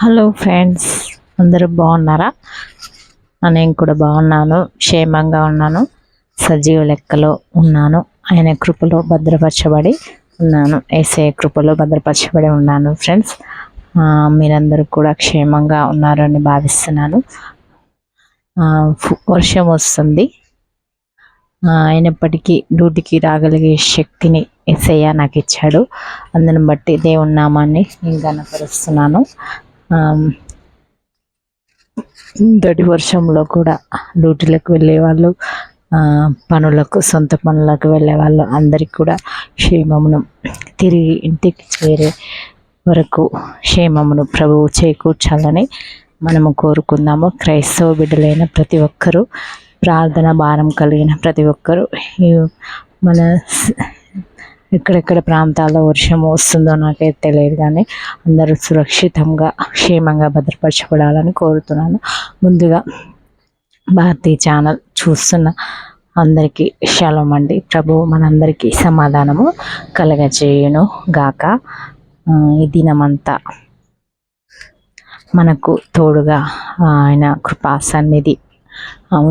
Hello friends అందరూ బాగున్నారా? నేను కూడా బాగున్నాను క్షేమంగా ఉన్నాను సజీవ లెక్కలో ఉన్నాను ఆయన కృపలో భద్రపరచబడి ఉన్నాను ఏసే కృపలో భద్రపరచబడి ఉన్నాను ఫ్రెండ్స్. ఆ, మీరందరూ కూడా క్షేమంగా ఉన్నారని భావిస్తున్నాను. ఆ, వర్షం వస్తుంది. అయినప్పటికీ డ్యూటీకి రాగలిగే శక్తిని ఎస్ఐయా నాకు ఇచ్చాడు అందుని బట్టి దేవుని నామాన్ని నేను గనపరుస్తున్నాను ఇంతటి వర్షంలో కూడా డ్యూటీలకు వెళ్ళే వాళ్ళు పనులకు సొంత పనులకు వెళ్ళే వాళ్ళు అందరికీ కూడా క్షేమమును తిరిగి ఇంటికి చేరే వరకు క్షేమమును ప్రభువు చేకూర్చాలని మనము కోరుకుందాము. క్రైస్తవ బిడ్డలైన ప్రతి ఒక్కరూ ప్రార్థన భారం కలిగిన ప్రతి ఒక్కరూ మన ఎక్కడెక్కడ ప్రాంతాల్లో వర్షం వస్తుందో నాకైతే తెలియదు కానీ అందరూ సురక్షితంగా క్షేమంగా భద్రపరచబడాలని కోరుతున్నాను. ముందుగా భారతీయ ఛానల్ చూస్తున్న అందరికీ శలం అండి. ప్రభు మనందరికీ సమాధానము కలగజేయును గాక. ఈ దినమంతా మనకు తోడుగా ఆయన కృపా సన్నిధి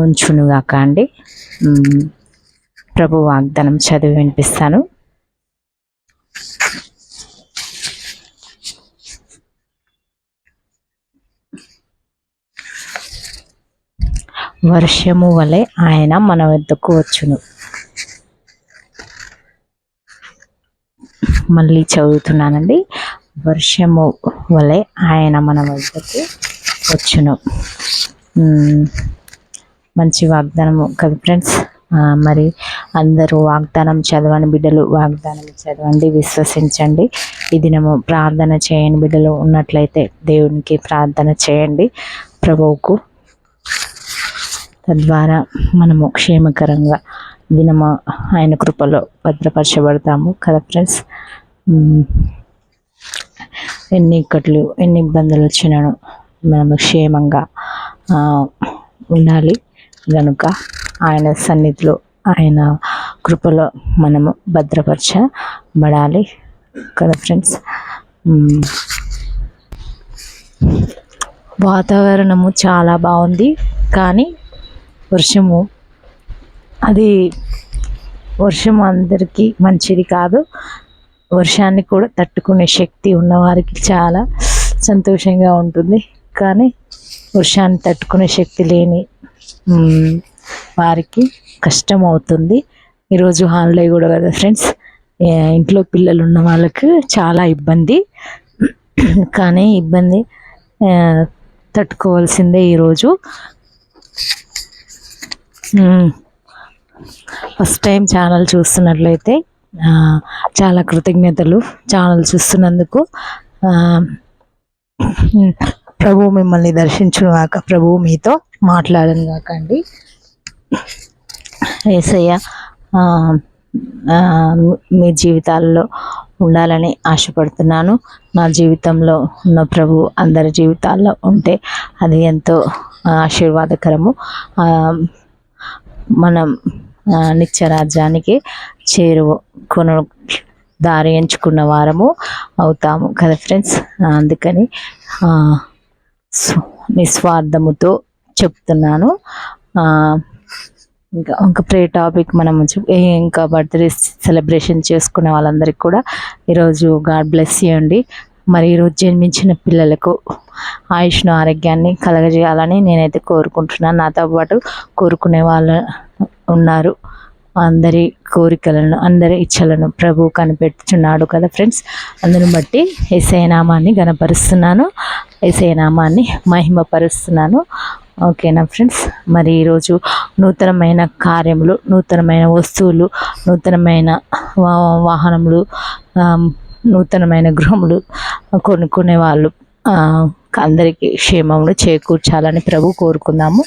ఉంచునుగాక అండి. ప్రభు వాగ్దానం చదివి వినిపిస్తాను. వర్షము వలె ఆయన మన వద్దకు వచ్చును. మళ్ళీ చదువుతున్నానండి. వర్షము వలె ఆయన మన వద్దకు వచ్చును. మంచి వాగ్దానము కదా ఫ్రెండ్స్? మరి అందరూ వాగ్దానం చదవని బిడ్డలు వాగ్దానం చదవండి విశ్వసించండి. ఈ దినము ప్రార్థన చేయని బిడ్డలు ఉన్నట్లయితే దేవునికి ప్రార్థన చేయండి. ప్రభువుకు తద్వారా మనము క్షేమకరంగా దినము ఆయన కృపలో భద్రపరచబడతాము. కదా ఫ్రెండ్స్? ఎన్ని ఇక్కట్లు ఎన్ని ఇబ్బందులు వచ్చినాను మనము క్షేమంగా ఉండాలి. కనుక ఆయన సన్నిధిలో ఆయన కృపలో మనము భద్రపరచబడాలి కదా ఫ్రెండ్స్? వాతావరణము చాలా బాగుంది కానీ వర్షము అది వర్షం అందరికీ మంచిది కాదు. వర్షాన్ని కూడా తట్టుకునే శక్తి ఉన్నవారికి చాలా సంతోషంగా ఉంటుంది. కానీ వర్షాన్ని తట్టుకునే శక్తి లేని వారికి కష్టం అవుతుంది ఈరోజు హాలిడే కూడా కదా ఫ్రెండ్స్. ఇంట్లో పిల్లలు ఉన్న వాళ్ళకి చాలా ఇబ్బంది. కానీ ఇబ్బంది తట్టుకోవాల్సిందే ఈరోజు ఫస్ట్ టైం ఛానల్ చూస్తున్నట్లయితే చాలా కృతజ్ఞతలు ఛానల్ చూస్తున్నందుకు. ప్రభు మిమ్మల్ని దర్శించుగాక ప్రభు మీతో మాట్లాడను కాకండి అండి ఏసయ్య మీ జీవితాల్లో ఉండాలని ఆశపడుతున్నాను. నా జీవితంలో ఉన్న ప్రభు అందరి జీవితాల్లో ఉంటే అది ఎంతో ఆశీర్వాదకరము. మనం నిత్యరాజ్యానికి నిత్య రాజ్యానికి కొను దారి ఎంచుకున్న వారము అవుతాము కదా ఫ్రెండ్స్? అందుకని నిస్వార్థముతో చెప్తున్నాను. ఆ, ఇంకా ఇంకా ప్రే టాపిక్ మనం ఇంకా బర్త్డే సెలబ్రేషన్ చేసుకునే వాళ్ళందరికీ కూడా ఈరోజు గాడ్ బ్లెస్ చేయండి. మరి ఈరోజు జన్మించిన పిల్లలకు ఆయుష్ను ఆరోగ్యాన్ని కలగజేయాలని నేనైతే కోరుకుంటున్నాను. నాతో పాటు కోరుకునే వాళ్ళు ఉన్నారు. అందరి కోరికలను అందరి ఇచ్చలను ప్రభు కనిపెట్టుచున్నాడు కదా ఫ్రెండ్స్. అందుని బట్టి ఎస్ఐ నామాన్ని గనపరుస్తున్నాను. ఎస్ఐ నామాన్ని మహిమపరుస్తున్నాను. ఓకేనా ఫ్రెండ్స్? మరి ఈరోజు నూతనమైన కార్యములు నూతనమైన వస్తువులు నూతనమైన వా- వాహనములు నూతనమైన గృహములు కొనుక్కునే వాళ్ళు అందరికీ క్షేమంలో చేకూర్చాలని ప్రభు కోరుకుందాము.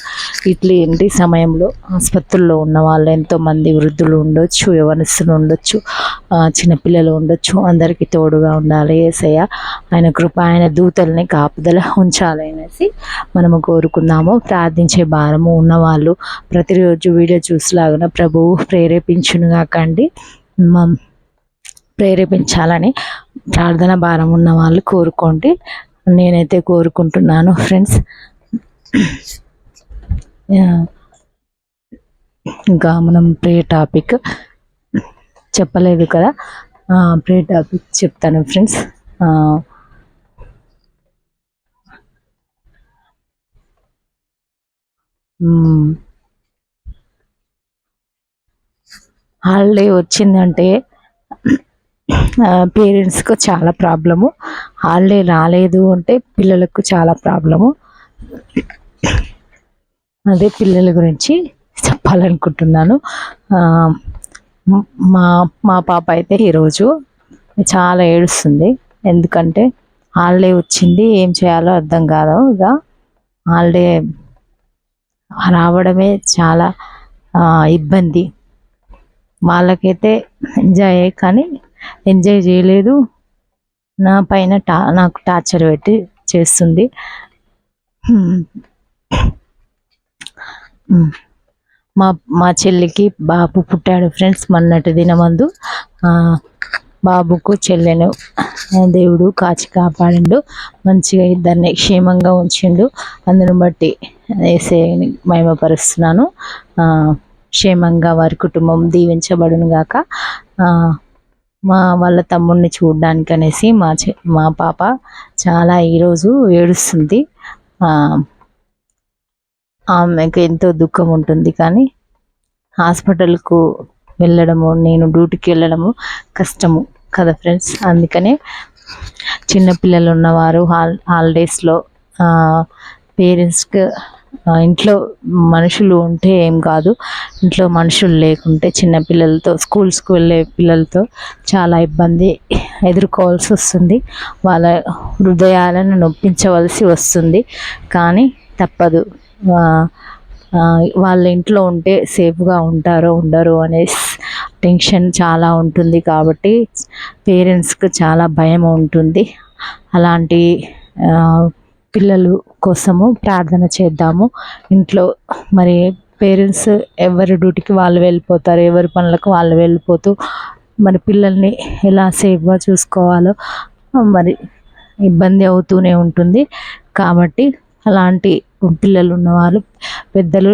ఇట్లా ఇంటి సమయంలో ఆసుపత్రుల్లో ఉన్న వాళ్ళు ఎంతోమంది వృద్ధులు ఉండొచ్చు యవనస్తులు ఉండొచ్చు చిన్నపిల్లలు ఉండొచ్చు. అందరికీ తోడుగా ఉండాలి ఏసయ్య. ఆయన కృప ఆయన దూతల్ని కాపుదల ఉంచాలి అనేసి మనము కోరుకుందాము. ప్రార్థించే భారము ఉన్నవాళ్ళు ప్రతిరోజు వీడియో చూసేలాగా ప్రభువు ప్రేరేపించునుగా కండి ప్రేరేపించాలని ప్రార్థన భారం ఉన్న వాళ్ళు కోరుకోండి. నేనైతే కోరుకుంటున్నాను ఫ్రెండ్స్. ఇంకా మనం ప్రే టాపిక్ చెప్పలేదు కదా. ప్రే టాపిక్ చెప్తాను ఫ్రెండ్స్. హాలిడే వచ్చిందంటే పేరెంట్స్కు చాలా ప్రాబ్లము. హాలిడే రాలేదు అంటే పిల్లలకు చాలా ప్రాబ్లము. అదే పిల్లల గురించి చెప్పాలనుకుంటున్నాను. మా మా పాప అయితే ఈరోజు చాలా ఏడుస్తుంది. ఎందుకంటే హాలిడే వచ్చింది ఏం చేయాలో అర్థం కాదు. ఇక హాలిడే రావడమే చాలా ఇబ్బంది. వాళ్ళకైతే ఎంజాయ్ కానీ ఎంజాయ్ చేయలేదు. నా పైన టా నాకు టార్చర్ పెట్టి చేస్తుంది. మా మా చెల్లికి బాబు పుట్టాడు ఫ్రెండ్స్ మొన్నటి దినమందు. బాబుకు చెల్లెను దేవుడు కాచి కాపాడిండు. మంచిగా ఇద్దరిని క్షేమంగా ఉంచిండు. అందును బట్టి వేసే మహిమపరుస్తున్నాను. క్షేమంగా వారి కుటుంబం దీవించబడును గాక మా వాళ్ళ తమ్ముడిని చూడడానికి అనేసి మా చె మా పాప చాలా ఈరోజు ఏడుస్తుంది. ఆమెకు ఎంతో దుఃఖం ఉంటుంది కానీ హాస్పిటల్కు వెళ్ళడము నేను డ్యూటీకి వెళ్ళడము కష్టము కదా ఫ్రెండ్స్. అందుకనే చిన్నపిల్లలు ఉన్నవారు హాల్ హాలిడేస్లో పేరెంట్స్కి ఇంట్లో మనుషులు ఉంటే ఏం కాదు. ఇంట్లో మనుషులు లేకుంటే చిన్నపిల్లలతో స్కూల్స్కి వెళ్ళే పిల్లలతో చాలా ఇబ్బంది ఎదుర్కోవాల్సి వస్తుంది. వాళ్ళ హృదయాలను నొప్పించవలసి వస్తుంది. కానీ తప్పదు. వాళ్ళ ఇంట్లో ఉంటే సేఫ్గా ఉంటారో ఉండరో అనే టెన్షన్ చాలా ఉంటుంది కాబట్టి పేరెంట్స్కి చాలా భయం ఉంటుంది. అలాంటి పిల్లలు కోసము ప్రార్థన చేద్దాము. ఇంట్లో మరి పేరెంట్స్ ఎవరి డ్యూటీకి వాళ్ళు వెళ్ళిపోతారు ఎవరి పనులకు వాళ్ళు వెళ్ళిపోతూ మరి పిల్లల్ని ఎలా సేఫ్గా చూసుకోవాలో మరి ఇబ్బంది అవుతూనే ఉంటుంది. కాబట్టి అలాంటి పిల్లలు ఉన్నవారు పెద్దలు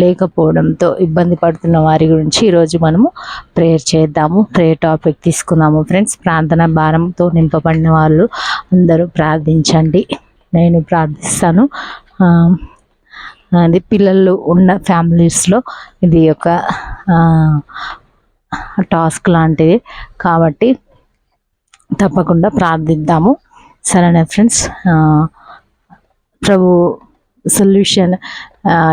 లేకపోవడంతో ఇబ్బంది పడుతున్న వారి గురించి ఈరోజు మనము ప్రేయర్ చేద్దాము. ప్రేయర్ టాపిక్ తీసుకుందాము. ఫ్రెండ్స్ ప్రార్థన భారంతో నింపబడిన వాళ్ళు అందరూ ప్రార్థించండి. నేను ప్రార్థిస్తాను. అది పిల్లలు ఉన్న ఫ్యామిలీస్లో ఇది ఒక టాస్క్ లాంటిది. కాబట్టి తప్పకుండా ప్రార్థిద్దాము. సరేనా ఫ్రెండ్స్? ప్రభు సొల్యూషన్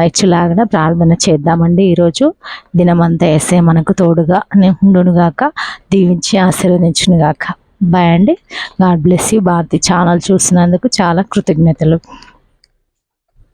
ఇచ్చేలాగా ప్రార్థన చేద్దామండి ఈరోజు. దినమంతా ఎస్ఏ మనకు తోడుగా ఉండునుగాక దీవించి ఆశీర్వదించునుగాక. బాయ్ అండి. God bless you Bharati channel చూసినందుకు చాలా కృతజ్ఞతలు.